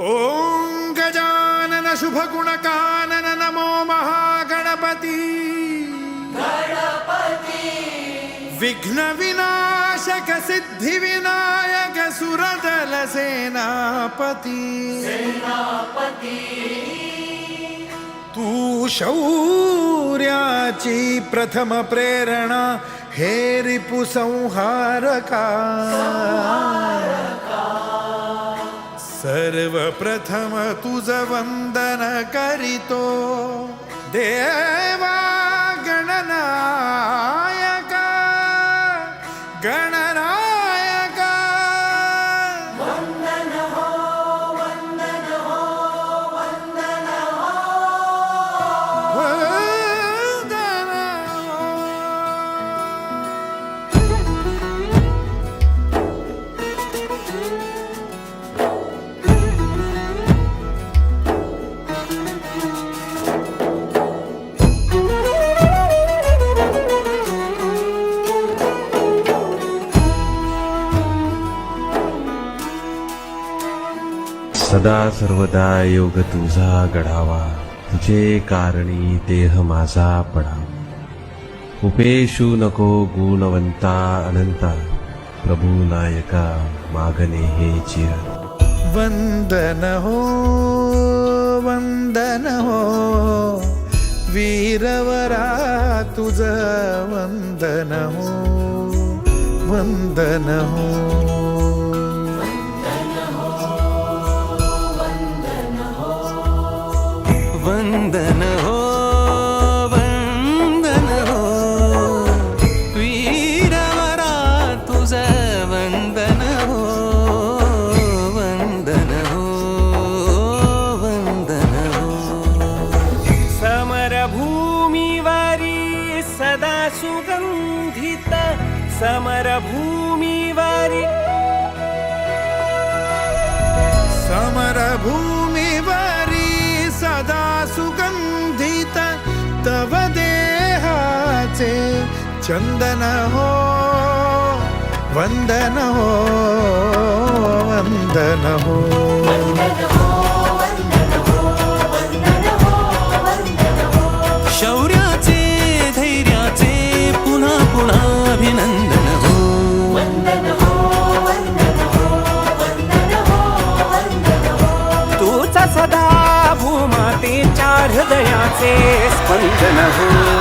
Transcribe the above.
ॐ गजानन शुभगुणकानन नमो महागणपती। विघ्नविनाशक सिद्धिविनायक सुरदल सेनापती। तू शौर्याची प्रथम प्रेरणा हे रिपु संहारका। सर्वप्रथम तुझ वंदन करीतो. देवा गणनायका गणना सदा सर्वदा योग तुझा घडावा. तुझे कारणी देह माझा पडावा. उपेशू नको गुणवंता अनंता. प्रभू नायका मागणे हे चिर. वंदन हो वंदन हो वीरवरा तुझ वंदन हो वंदन हो वन्दन हो वन्दन वन्दनो वन्दनो वीरमरातु वन्दन हो वन्दन वन्दनो वन्दनो समरभूमि वारि सदा सुगन्धित समरभूमि वारि समरभूमि चंदन हो वंदन हो वंदन हो शौर्याचे धैर्याचे पुन्हा पुन्हा अभिनंदन हो। तूचा सदा भूमातेच्या हृदयाचे स्पंदन हो।